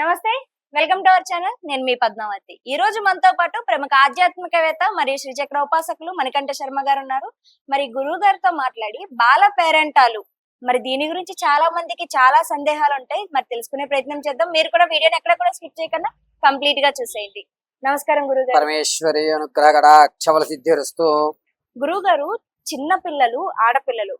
నమస్తే welcome to our channel. నేను మీ పద్మావతి. ఈ రోజు మనతో పాటు ప్రముఖ ఆధ్యాత్మికవేత్త మరియు శ్రీచక్ర ఉపాసకులు మణికంఠ శర్మ గారు ఉన్నారు. మరి గురువు గారితో మాట్లాడి బాల పేరెంటాలు. మరి దీని గురించి చాలా మందికి చాలా సందేహాలు ఉంటాయి మరి తెలుసుకునే ప్రయత్నం చేద్దాం. మీరు కూడా వీడియోని ఎక్కడ కూడా స్కిప్ చేయకుండా కంప్లీట్గా చూసేయండి. నమస్కారం గురువు గారు. పరమేశ్వరి అనుగ్రహ సిద్ధిరస్తు గురువు గారు చిన్న పిల్లలు ఆడపిల్లలు.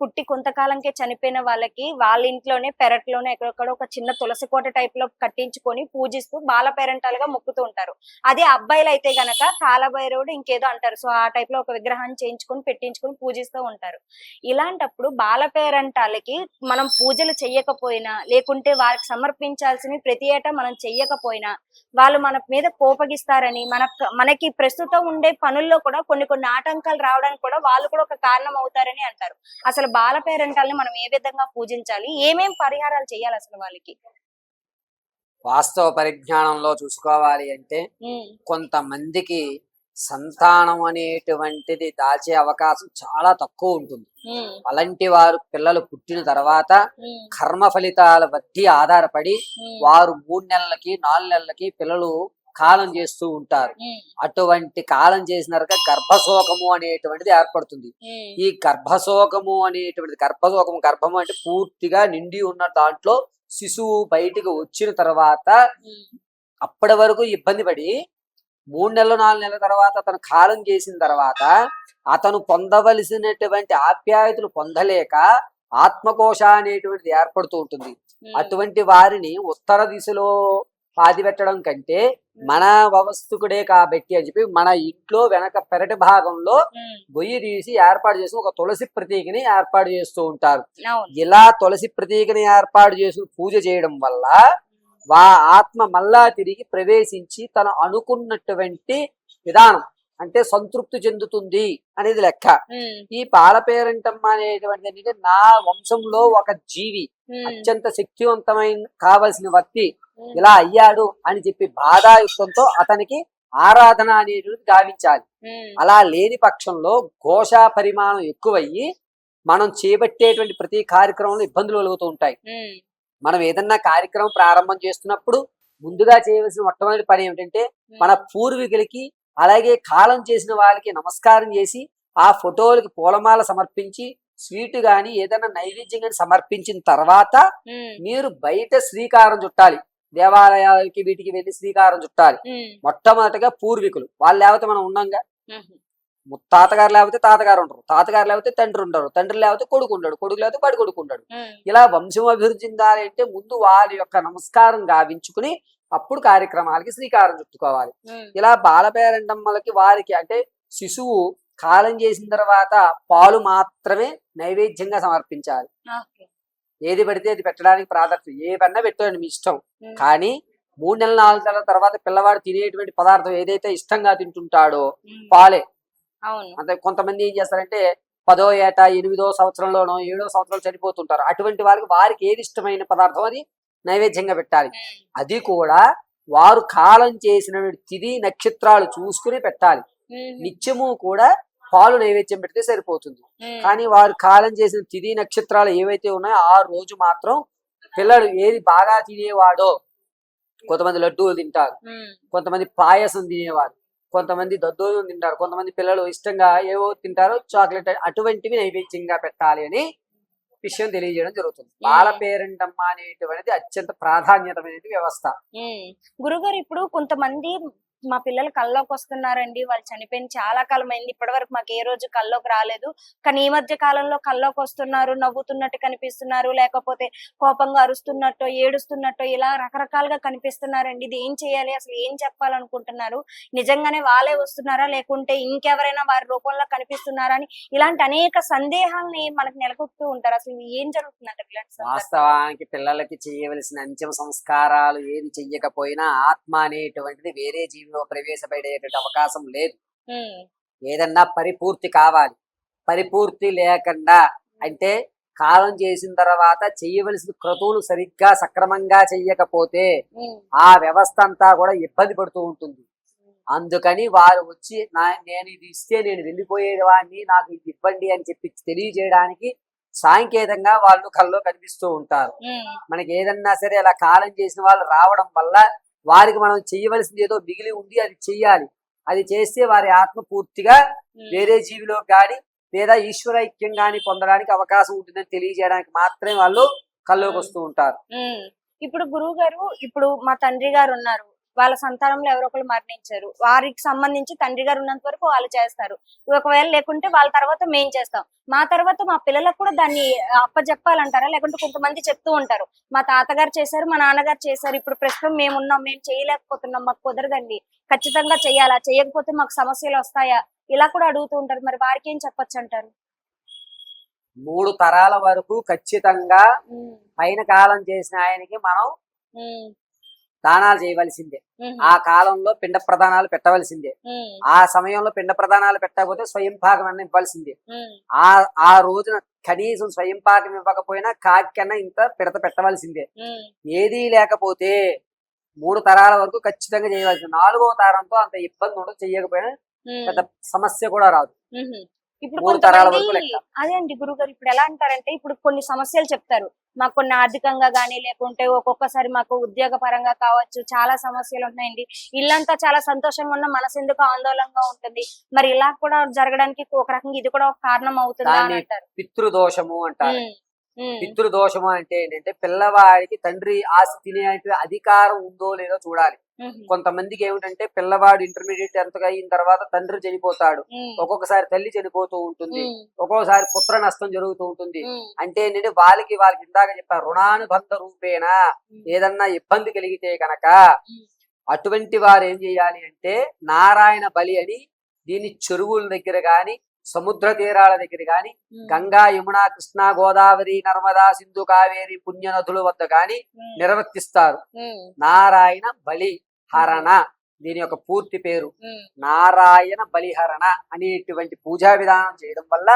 పుట్టి కొంతకాలంకే చనిపోయిన వాళ్ళకి వాళ్ళ ఇంట్లోనే పెరట్లోనే ఎక్కడొక్కడ ఒక చిన్న తులసి కోట టైప్లో కట్టించుకొని పూజిస్తూ బాల పేరెంటాలుగా మొక్కుతూ ఉంటారు. అదే అబ్బాయిలు అయితే గనక కాలభైరవుడు ఇంకేదో అంటారు. సో ఆ టైప్లో ఒక విగ్రహాన్ని చేయించుకొని పెట్టించుకొని పూజిస్తూ ఉంటారు. ఇలాంటప్పుడు బాల పేరెంటాలకి మనం పూజలు చెయ్యకపోయినా లేకుంటే వారికి సమర్పించాల్సినవి ప్రతి ఏటా మనం చెయ్యకపోయినా వాళ్ళు మన మీద కోపగిస్తారని మన మనకి ప్రస్తుతం ఉండే పనుల్లో కూడా కొన్ని కొన్ని ఆటంకాలు రావడానికి కూడా వాళ్ళు కూడా ఒక కారణం అవుతారని అంటారు. అసలు బాల పేరెంటాలని మనం ఏ విధంగా పూజించాలి? ఏమేం పరిహారాలు చేయాలి అసలు వాళ్ళకి? వాస్తవ పరిజ్ఞానంలో చూసుకోవాలి అంటే కొంతమందికి సంతానం అనేటువంటిది దాచే అవకాశం చాలా తక్కువ ఉంటుంది. అలాంటి వారు పిల్లలు పుట్టిన తర్వాత కర్మ ఫలితాల బట్టి ఆధారపడి వారు మూడు నెలలకి నాలుగు నెలలకి పిల్లలు కాలం చేస్తూ ఉంటారు. అటువంటి కాలం చేసినాక గర్భశోకము అనేటువంటిది ఏర్పడుతుంది. ఈ గర్భశోకము అనేటువంటిది గర్భశోకము గర్భము అంటే పూర్తిగా నిండి ఉన్న దాంట్లో శిశువు బయటికి వచ్చిన తర్వాత అప్పటి వరకు ఇబ్బంది పడి మూడు నెలలు నాలుగు నెలల తర్వాత అతను కాలం చేసిన తర్వాత అతను పొందవలసినటువంటి ఆప్యాయతలు పొందలేక ఆత్మకోశ అనేటువంటిది ఏర్పడుతూ ఉంటుంది. అటువంటి వారిని ఉత్తర దిశలో పాతి పెట్టడం కంటే మన వ్యవస్థకుడే కాబట్టి అని చెప్పి మన ఇంట్లో వెనక పెరటి భాగంలో గొయ్యి తీసి ఏర్పాటు చేసి ఒక తులసి ప్రతీకని ఏర్పాటు చేస్తూ ఉంటారు. ఇలా తులసి ప్రతీకని ఏర్పాటు చేసి పూజ చేయడం వల్ల వా ఆత్మ మళ్ళా తిరిగి ప్రవేశించి తను అనుకున్నటువంటి విధానం అంటే సంతృప్తి చెందుతుంది అనేది లెక్క. ఈ పాలపేరంటమ్మ అనేటువంటిది ఏంటంటే నా వంశంలో ఒక జీవి అత్యంత శక్తివంతమైన కావలసిన వ్యక్తి. ఇలా అయ్యాడు అని చెప్పి బాధాయుక్తంతో అతనికి ఆరాధన అనేటువంటిది గావించాలి. అలా లేని పక్షంలో ఘోష పరిమాణం ఎక్కువయ్యి మనం చేపట్టేటువంటి ప్రతి కార్యక్రమంలో ఇబ్బందులు కలుగుతూ ఉంటాయి. మనం ఏదన్నా కార్యక్రమం ప్రారంభం చేస్తున్నప్పుడు ముందుగా చేయవలసిన మొట్టమొదటి పని ఏమిటంటే మన పూర్వీకులకి అలాగే కాలం చేసిన వాళ్ళకి నమస్కారం చేసి ఆ ఫోటోలకి పూలమాల సమర్పించి స్వీట్ గాని ఏదైనా నైవేద్యం గాని సమర్పించిన తర్వాత మీరు బయట శ్రీకారం చుట్టాలి. దేవాలయాలకి వీటికి వెళ్ళి శ్రీకారం చుట్టాలి. మొట్టమొదటిగా పూర్వీకులు. వాళ్ళు లేకపోతే మనం ఉన్నాంగా ఉమ్, తాతగారు లేకపోతే తాతగారు ఉండరు. తాతగారు లేకపోతే తండ్రి ఉండరు. తండ్రి లేకపోతే కొడుకు ఉండడు. కొడుకు లేకపోతే బడి కొడుకు ఉండడు. ఇలా వంశం అభివృద్ధి చెందాలి అంటే ముందు వారి యొక్క నమస్కారం గావించుకుని అప్పుడు కార్యక్రమాలకి శ్రీకారం చుట్టుకోవాలి. ఇలా బాలపేరంటమ్మలకి వారికి అంటే శిశువు కాలం చేసిన తర్వాత పాలు మాత్రమే నైవేద్యంగా సమర్పించాలి. ఏది పడితే అది పెట్టడానికి ప్రాధాన్యత. ఏవన్నా పెట్టండి మీ ఇష్టం. కానీ మూడు నెలల నాలుగు నెలల తర్వాత పిల్లవాడు తినేటువంటి పదార్థం ఏదైతే ఇష్టంగా తింటుంటాడో పాలే. అంటే కొంతమంది ఏం చేస్తారంటే పదో ఏట ఎనిమిదో సంవత్సరంలోనో ఏడో సంవత్సరంలో చనిపోతుంటారు. అటువంటి వాళ్ళకి వారికి ఏది ఇష్టమైన పదార్థం అది నైవేద్యంగా పెట్టాలి. అది కూడా వారు కాలం చేసిన తిది నక్షత్రాలు చూసుకుని పెట్టాలి. నిత్యము కూడా పాలు నైవేద్యం పెడితే సరిపోతుంది. కానీ వారు కాలం చేసిన తిది నక్షత్రాలు ఏవైతే ఉన్నాయో ఆ రోజు మాత్రం పిల్లలు ఏది బాగా తినేవాడో కొంతమంది లడ్డూలు తింటారు కొంతమంది పాయసం తినేవారు కొంతమంది దద్దోజనం తింటారు కొంతమంది పిల్లలు ఇష్టంగా ఏవో తింటారో చాక్లెట్ అటువంటివి నైవేద్యంగా పెట్టాలి అని విషయం తెలియజేయడం జరుగుతుంది. బాల పేరెంటమ్మ అనేటువంటిది అత్యంత ప్రాధాన్యతమైన వ్యవస్థ. గురుగారు ఇప్పుడు కొంతమంది మా పిల్లలు కల్లోకి వస్తున్నారండి. వాళ్ళు చనిపోయిన చాలా కాలం అయింది ఇప్పటి వరకు మాకు ఏ రోజు కల్లోకి రాలేదు. కానీ ఈ మధ్య కాలంలో కల్లోకి వస్తున్నారు నవ్వుతున్నట్టు కనిపిస్తున్నారు లేకపోతే కోపంగా అరుస్తున్నట్టు ఏడుస్తున్నట్టు ఇలా రకరకాలుగా కనిపిస్తున్నారండి. ఇది ఏం చేయాలి? అసలు ఏం చెప్పాలనుకుంటున్నారు? నిజంగానే వాళ్ళే వస్తున్నారా? లేకుంటే ఇంకెవరైనా వారి రూపంలో కనిపిస్తున్నారా అని ఇలాంటి అనేక సందేహాలని మనకు నెలకొస్తూ ఉంటారు. అసలు ఏం జరుగుతుందంట వాస్తవానికి పిల్లలకి చేయవలసిన అంతిమ సంస్కారాలు ఏది చెయ్యకపోయినా ఆత్మ అనేటువంటిది వేరే జీవిలో ప్రవేశపడేటువంటి అవకాశం లేదు. ఏదన్నా పరిపూర్తి కావాలి. పరిపూర్తి లేకుండా అంటే కాలం చేసిన తర్వాత చేయవలసిన క్రతువులు సరిగ్గా సక్రమంగా చెయ్యకపోతే ఆ వ్యవస్థ అంతా కూడా ఇబ్బంది పడుతూ ఉంటుంది. అందుకని వారు వచ్చి నా నేను ఇది ఇస్తే నేను వెళ్ళిపోయే వాడిని నాకు ఇది ఇవ్వండి అని చెప్పి తెలియజేయడానికి సాంకేతంగా వాళ్ళు కల్లో కనిపిస్తూ ఉంటారు. మనకి ఏదన్నా సరే అలా కాలం చేసిన వాళ్ళు రావడం వల్ల వారికి మనం చెయ్యవలసింది ఏదో మిగిలి ఉంది అది చెయ్యాలి అది చేస్తే వారి ఆత్మ పూర్తిగా. వేరే జీవిలో గాని లేదా ఈశ్వర ఐక్యం గాని పొందడానికి అవకాశం ఉంటుందని తెలియజేయడానికి మాత్రమే వాళ్ళు కల్లోకి వస్తూ ఉంటారు. ఇప్పుడు గురువు గారు ఇప్పుడు మా తండ్రి గారు ఉన్నారు వాళ్ళ సంతానంలో ఎవరో ఒకరు మరణించారు. వారికి సంబంధించి తండ్రి గారు ఉన్నంత వరకు వాళ్ళు చేస్తారు. ఒకవేళ లేకుంటే వాళ్ళ తర్వాత మేం చేస్తాం. మా తర్వాత మా పిల్లలకు కూడా దాన్ని అప్పచెప్పాలంటారా లేకుంటే కొంతమంది చెప్తూ ఉంటారు. మా తాతగారు చేశారు మా నాన్నగారు చేశారు. ఇప్పుడు ప్రస్తుతం మేము ఉన్నాం మేము చేయలేకపోతున్నాం మాకు కుదరదండి. ఖచ్చితంగా చేయాలా? చేయకపోతే మాకు సమస్యలు వస్తాయా? ఇలా కూడా అడుగుతూ ఉంటారు. మరి వారికి ఏం చెప్పొచ్చు అంటారు? మూడు తరాల వరకు ఖచ్చితంగా పైన కాలం చేసిన ఆయనకి మనం దానాలు చేయవలసిందే. ఆ కాలంలో పిండ ప్రదానాలు పెట్టవలసిందే. ఆ సమయంలో పిండ ప్రదానాలు పెట్టకపోతే స్వయం పాకం అన్న ఇవ్వాల్సిందే. ఆ ఆ రోజున కనీసం స్వయం పాకం ఇవ్వకపోయినా కాకన్నా ఇంత పిడత పెట్టవలసిందే. ఏదీ లేకపోతే మూడు తరాల వరకు ఖచ్చితంగా చేయవలసింది. నాలుగో తరంతో అంత ఇబ్బంది ఉండదు చెయ్యకపోయినా ఉమ్. పెద్ద సమస్య కూడా రాదు. ఇప్పుడు కొంతమంది. అదే అండి గురుగారు ఇప్పుడు ఎలా అంటారంటే ఇప్పుడు కొన్ని సమస్యలు చెప్తారు మాకు కొన్ని ఆర్థికంగా గానీ లేకుంటే ఒక్కొక్కసారి మాకు ఉద్యోగ పరంగా కావచ్చు చాలా సమస్యలు ఉన్నాయండి ఇల్లంతా చాలా సంతోషంగా ఉన్న మనసు ఎందుకు ఆందోళనగా ఉంటుంది మరి ఇలా కూడా జరగడానికి ఒక రకంగా ఇది కూడా ఒక కారణం అవుతుందా అని అంటారు పితృదోషము అంటారు. పితృదోషము అంటే ఏంటంటే పిల్లవాడికి తండ్రి ఆస్తి తినే అధికారం ఉందో లేదో చూడాలి. కొంతమందికి ఏమిటంటే పిల్లవాడు ఇంటర్మీడియట్ ఎంతగా అయిన తర్వాత తండ్రి చనిపోతాడు. ఒక్కొక్కసారి తల్లి చనిపోతూ ఉంటుంది. ఒక్కొక్కసారి పుత్ర నష్టం జరుగుతూ ఉంటుంది. అంటే ఏంటంటే వాళ్ళకి వాళ్ళకి ఇందాక చెప్పారు రుణానుబంధ రూపేణ ఏదన్నా ఇబ్బంది కలిగితే కనుక. అటువంటి వారు ఏం చేయాలి అంటే నారాయణ బలి అని దీన్ని చెరువుల దగ్గర గాని సముద్ర తీరాల దగ్గర గాని మ్మ్. గంగా యమున కృష్ణ గోదావరి నర్మదా సింధు కావేరి పుణ్య నదుల వద్ద గాని. నిర్వర్తిస్తారు. నారాయణ బలి హరణ దీని యొక్క పూర్తి పేరు. నారాయణ బలిహరణ అనేటువంటి పూజా విధానం చేయడం వల్ల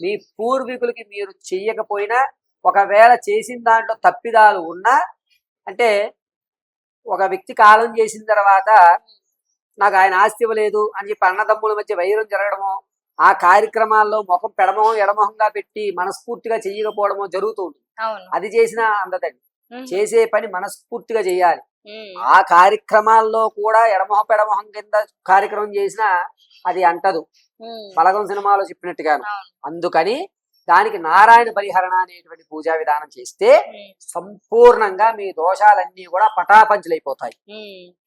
మీ పూర్వీకులకి మీరు చెయ్యకపోయినా ఒకవేళ చేసిన దాంట్లో తప్పిదాలు ఉన్నా అంటే ఒక వ్యక్తి కాలం చేసిన తర్వాత నాకు ఆయన ఆస్తి ఇవ్వలేదు అని చెప్పి అన్నదమ్ముల మధ్య వైరం జరగడము ఆ కార్యక్రమాల్లో ముఖం పెడమొహం ఎడమొహంగా పెట్టి మనస్ఫూర్తిగా చెయ్యకపోవడమో జరుగుతూ ఉంటుంది అది చేసినా అందదండి. చేసే పని మనస్ఫూర్తిగా చేయాలి. ఆ కార్యక్రమాల్లో కూడా ఎడమొహం పెడమొహం కింద కార్యక్రమం చేసినా అది అంటదు. బలగం సినిమాలో చెప్పినట్టుగాను. అందుకని దానికి నారాయణ పరిహరణ అనేటువంటి పూజా విధానం చేస్తే. సంపూర్ణంగా మీ దోషాలన్నీ కూడా పటాపంచులైపోతాయి.